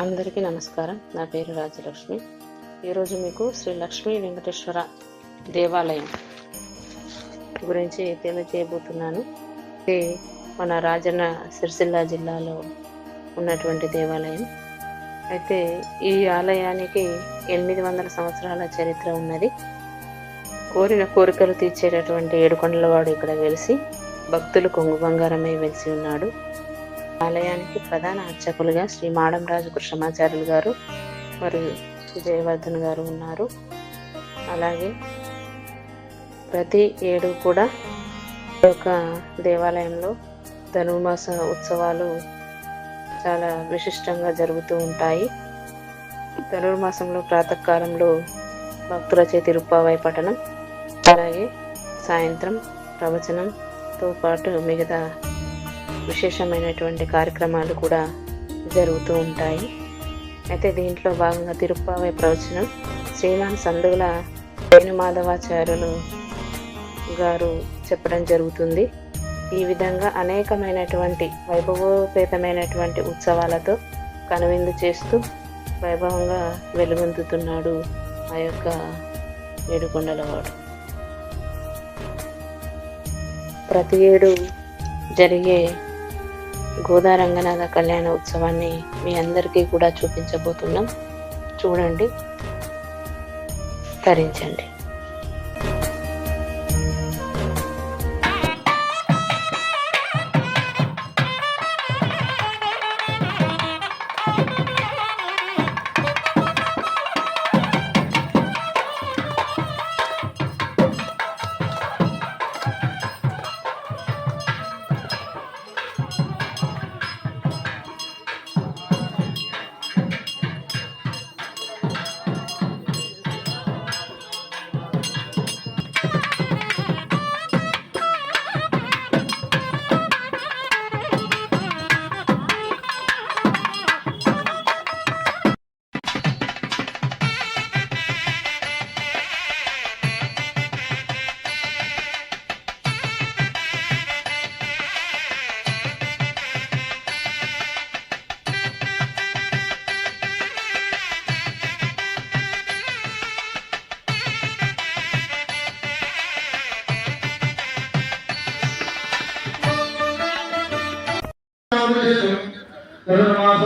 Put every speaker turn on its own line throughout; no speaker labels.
అందరికీ నమస్కారం. నా పేరు రాజలక్ష్మి. ఈరోజు మీకు శ్రీ లక్ష్మీ వెంకటేశ్వర దేవాలయం గురించి తెలియజేయబోతున్నాను ఇది మన రాజన్న సిరిసిల్ల జిల్లాలో ఉన్నటువంటి దేవాలయం. అయితే ఈ ఆలయానికి ఎనిమిది వందల సంవత్సరాల చరిత్ర ఉన్నది. కోరిన కోరికలు తీర్చేటటువంటి ఏడుకొండలవాడు ఇక్కడ వెలిసి భక్తులు కొంగు బంగారమై వెలిసి ఉన్నాడు. ఆలయానికి ప్రధాన అర్చకులుగా శ్రీ మాడంరాజు కృష్ణమాచార్యులు గారు మరియు విజయవర్ధన్ గారు ఉన్నారు. అలాగే ప్రతి ఏడు కూడా ఒక యొక్క దేవాలయంలో ధనుర్మాస ఉత్సవాలు చాలా విశిష్టంగా జరుగుతూ ఉంటాయి. ధనుర్మాసంలో ప్రాతకాలంలో భక్తుల చేతి రూపావై పఠనం అలాగే సాయంత్రం ప్రవచనంతో పాటు మిగతా విశేషమైనటువంటి కార్యక్రమాలు కూడా జరుగుతూ ఉంటాయి. అయితే దీంట్లో భాగంగా తిరుప్పావై ప్రవచనం. శ్రీమాన్ సందుల వేణుమాధవాచార్యులు గారు చెప్పడం జరుగుతుంది. ఈ విధంగా అనేకమైనటువంటి వైభవోపేతమైనటువంటి ఉత్సవాలతో కనువిందు చేస్తూ వైభవంగా వెలుగొందుతున్నాడు ఆ యొక్క ఏడుకొండలవాడు ప్రతి ఏడు జరిగే గోదారంగనాథ కళ్యాణ ఉత్సవాన్ని మీ అందరికీ కూడా చూపించబోతున్నాం. చూడండి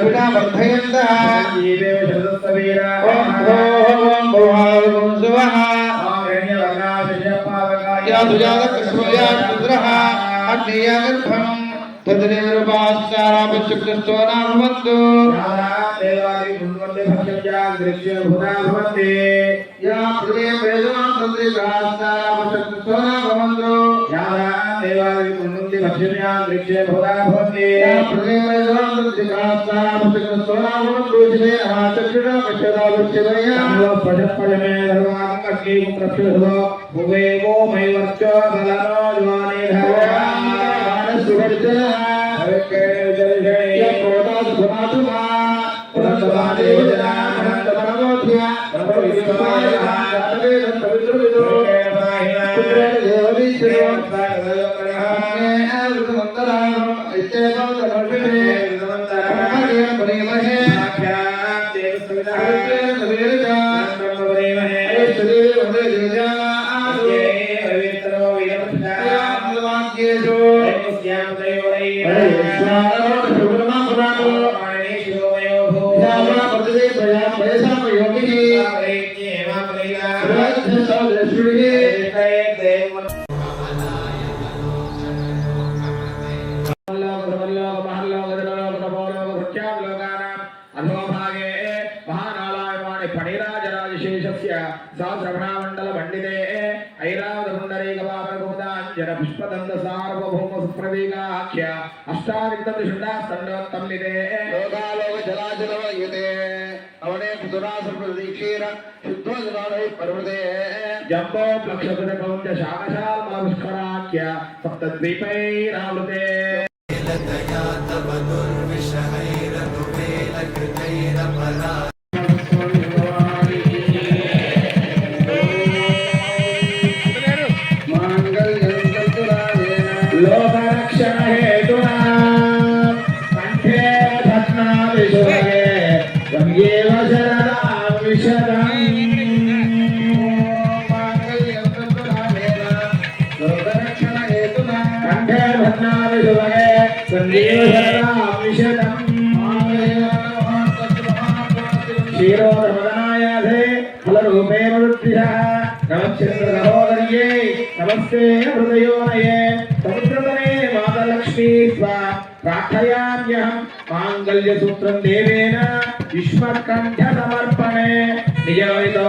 अभिना वर्धयन्तः
ॐ
भवान् शिवः
ुजातकृष्णयान्द्रः
अग्नियागर्भम् तद्रेरुपाश्चारापशुक्तस्वनाभवन्तु या हृदयं वेदनां तद्रेरुपाश्चारापशुक्तस्वनाभवन्तु
या देवादिपुण्य తరించండి ఓం కర్మరుధ్యతా ఓం కర్మరుధ్యతా రుద్రాస్మాకే నవదోపదత్యా వర్ధయంత ఓం ఓం భవాగం శివః యా సుజాత కృష్ణయా రుద్రః అగ్నియాగర్భం తద్రేరుపాశ్చారాపశుక్తస్తో
నాభవంతు
యా పృథే
వేదాం
తంత్రి
సహస్రాపశుక్తస్తో
నాభవంతు
యా పృథే వేదాం
తంత్రి సహస్రాపశుక్తస్తో నాభవంతు
శ్రీ చక్షుడా పశ్యదా పశ్యదయా సహస్రభ్రామండలమండితే
ప్రవీణాఖ్య అష్టావిందశుండాస్తండోత్తమ్మిదే
లోకాలోక జలాజలవాయుతే అవనే సురాసురప్రదీక్షీర శుద్ధోజనాలై పర్వతే
జంబో ప్లక్షపురకౌంజ శాకశాల్మావిష్కరాఖ్య సప్తద్వీపైరావృతే. తవ దుర్విషహైరఘువేల కృతైర పరా క్షీరోదనాయాధే ఫలరూపేణ వృద్ధిర నమశ్చంద్రహోదర్యే నమస్తే హృదయోనయే సముద్రతనే మాతలక్ష్మీ స్వ ప్రార్థయామ్యహం మాంగళ్య సూత్రం దేవేన విశ్వకంఠ సమర్పణే నిజమైతో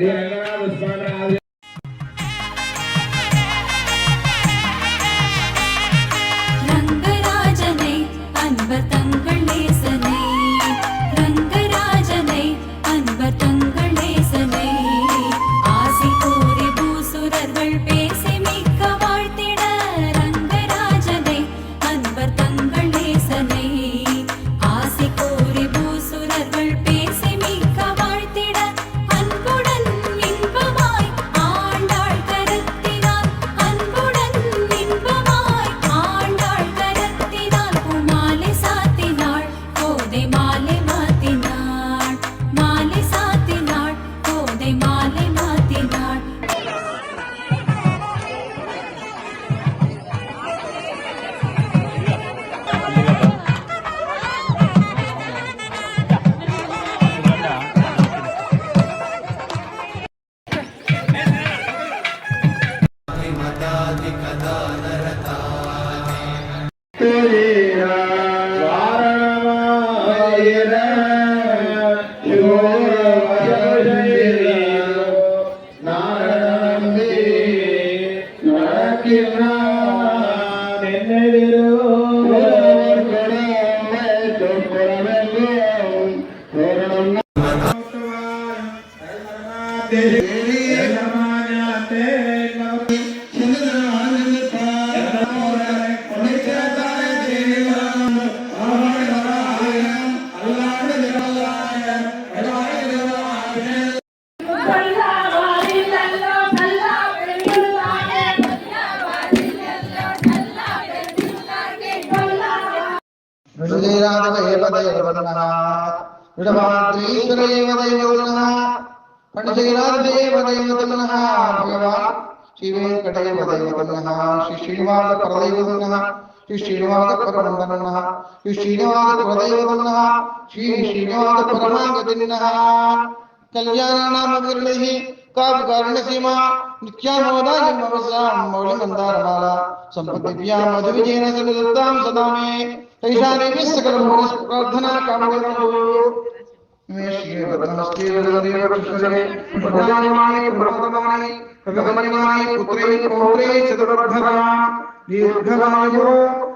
Yeah.
ऋषिराजवैव दैवतनः ऋढवाद्रीश्वर एव दैवतनः पण्डितैराजदेव दैवतनः भगवान् श्रीवेङ्कटेव दैवतनः श्री श्रीनिवासपरदैवतनः श्री श्रीनिवासपरमन्दनः श्री श्रीनिवासपरदैवतनः श्री श्रीनिवासपरमागतिन्नः कल्याणानामगिरणिः काव्यकारणसीमा नित्यामोदासंभवस्यां मौलिमन्दारमाला सम्पद्दिव्यां मधुविजयेन सददत्तां सदा मे तैषा देवी सकलमोनस्प्रार्थना
कामदेवो
मे श्रीपद्मस्ते वदने कृष्णजने प्रदायमाने प्रपदमाने प्रगमनिमाने पुत्रे, पौत्रे चतुर्धरा दीर्घवायुः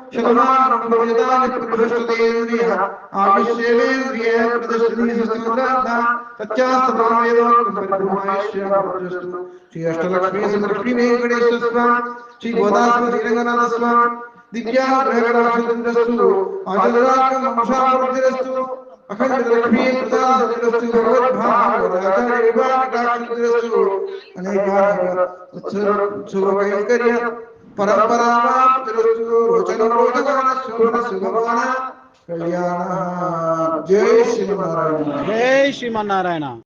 ఆయుష్యేంద్రియ ప్రతిష్ఠతి సస్త్రార్థ తత్యాస్తమాయేదో పరిభూమాయశ్యామృతస్తు శ్రీ అష్టలక్ష్మీ సమర్పి వెంకటేశ్వర స్వామి శ్రీ గోదావరి శ్రీరంగనాథ స్వామి దివ్యాగ్రహరాక్షసు కళ్యాణ. జై శ్రీమన్నారాయణ.
జై శ్రీమన్నారాయణ.